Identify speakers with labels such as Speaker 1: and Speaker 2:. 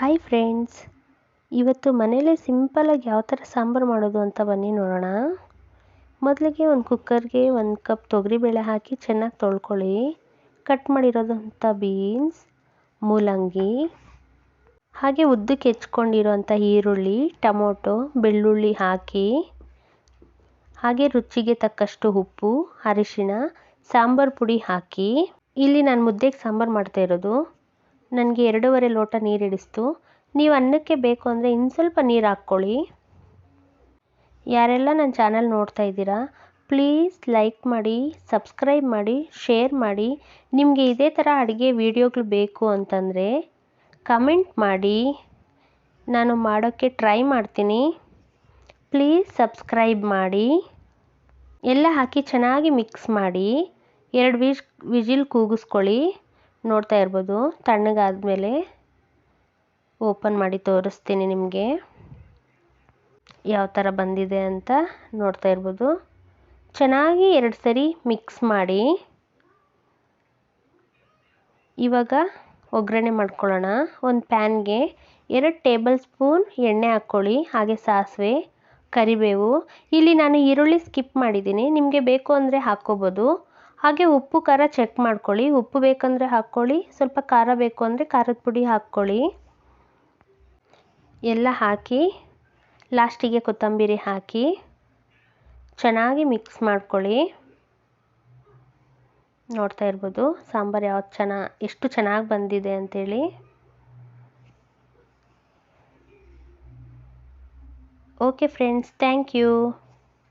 Speaker 1: Hi friends ಇವತ್ತು ಮನೇಲೇ ಸಿಂಪಲಾಗಿ ಯಾವ ಥರ ಸಾಂಬಾರು ಮಾಡೋದು ಅಂತ ಬನ್ನಿ ನೋಡೋಣ. ಮೊದಲಿಗೆ ಒಂದು ಕುಕ್ಕರ್ಗೆ ಒಂದು ಕಪ್ ತೊಗರಿಬೇಳೆ ಹಾಕಿ ಚೆನ್ನಾಗಿ ತೊಳ್ಕೊಳ್ಳಿ. ಕಟ್ ಮಾಡಿರೋದಂಥ ಬೀನ್ಸ್ ಮೂಲಂಗಿ, ಹಾಗೆ ಉದ್ದಕ್ಕೆ ಹೆಚ್ಕೊಂಡಿರೋಂಥ ಈರುಳ್ಳಿ, ಟೊಮೊಟೊ, ಬೆಳ್ಳುಳ್ಳಿ ಹಾಕಿ, ಹಾಗೆ ರುಚಿಗೆ ತಕ್ಕಷ್ಟು ಉಪ್ಪು, ಅರಿಶಿಣ, ಸಾಂಬಾರು ಪುಡಿ ಹಾಕಿ. ಇಲ್ಲಿ ನಾನು ಮುದ್ದೆಗೆ ಸಾಂಬಾರು ಮಾಡ್ತಾ ಇರೋದು. ನನಗೆ ಎರಡೂವರೆ ಲೋಟ ನೀರು ಹಿಡಿಸ್ತು ನೀವು ಅನ್ನಕ್ಕೆ ಬೇಕು ಅಂದರೆ ಇನ್ನು ಸ್ವಲ್ಪ ನೀರು ಹಾಕ್ಕೊಳ್ಳಿ. ಯಾರೆಲ್ಲ ನನ್ನ ಚಾನಲ್ ನೋಡ್ತಾ ಇದ್ದೀರಾ, ಪ್ಲೀಸ್ ಲೈಕ್ ಮಾಡಿ, ಸಬ್ಸ್ಕ್ರೈಬ್ ಮಾಡಿ, ಶೇರ್ ಮಾಡಿ. ನಿಮಗೆ ಇದೇ ಥರ ಅಡುಗೆ ವೀಡಿಯೋಗಳು ಬೇಕು ಅಂತಂದರೆ ಕಮೆಂಟ್ ಮಾಡಿ. ನಾನು ಮಾಡೋಕ್ಕೆ ಟ್ರೈ ಮಾಡ್ತೀನಿ. ಪ್ಲೀಸ್ ಸಬ್ಸ್ಕ್ರೈಬ್ ಮಾಡಿ. ಎಲ್ಲ ಹಾಕಿ ಚೆನ್ನಾಗಿ ಮಿಕ್ಸ್ ಮಾಡಿ. ಎರಡು ವಿಜ್, ವಿಜಿಲ್ ಕೂಗಿಸ್ಕೊಳ್ಳಿ. ನೋಡ್ತಾ ಇರ್ಬೋದು. ತಣ್ಣಗಾದಮೇಲೆ ಓಪನ್ ಮಾಡಿ ತೋರಿಸ್ತೀನಿ ನಿಮಗೆ. ಯಾವ ಥರ ಬಂದಿದೆ ಅಂತ ನೋಡ್ತಾ ಇರ್ಬೋದು. ಚೆನ್ನಾಗಿ ಎರಡು ಸರಿ ಮಿಕ್ಸ್ ಮಾಡಿ ಇವಾಗ ಒಗ್ಗರಣೆ ಮಾಡ್ಕೊಳ್ಳೋಣ. ಒಂದು ಪ್ಯಾನ್ಗೆ ಎರಡು ಟೇಬಲ್ ಸ್ಪೂನ್ ಎಣ್ಣೆ ಹಾಕ್ಕೊಳ್ಳಿ, ಹಾಗೆ ಸಾಸಿವೆ, ಕರಿಬೇವು. ಇಲ್ಲಿ ನಾನು ಈರುಳ್ಳಿ ಸ್ಕಿಪ್ ಮಾಡಿದ್ದೀನಿ. ನಿಮಗೆ ಬೇಕು ಅಂದರೆ ಹಾಕ್ಕೋಬೋದು. ಹಾಗೆ ಉಪ್ಪು, ಖಾರ ಚೆಕ್ ಮಾಡ್ಕೊಳ್ಳಿ. ಉಪ್ಪು ಬೇಕಂದರೆ ಹಾಕ್ಕೊಳ್ಳಿ. ಸ್ವಲ್ಪ ಖಾರ ಬೇಕು ಅಂದರೆ ಖಾರದ ಪುಡಿ ಹಾಕ್ಕೊಳ್ಳಿ. ಎಲ್ಲ ಹಾಕಿ ಲಾಸ್ಟಿಗೆ ಕೊತ್ತಂಬರಿ ಹಾಕಿ, ಚೆನ್ನಾಗಿ ಮಿಕ್ಸ್ ಮಾಡ್ಕೊಳ್ಳಿ. ನೋಡ್ತಾ ಇರ್ಬೋದು, ಸಾಂಬಾರು ಯಾವ್ದು ಚೆನ್ನ, ಎಷ್ಟು ಚೆನ್ನಾಗಿ ಬಂದಿದೆ ಅಂಥೇಳಿ ಓಕೆ ಫ್ರೆಂಡ್ಸ್ ಥ್ಯಾಂಕ್ ಯು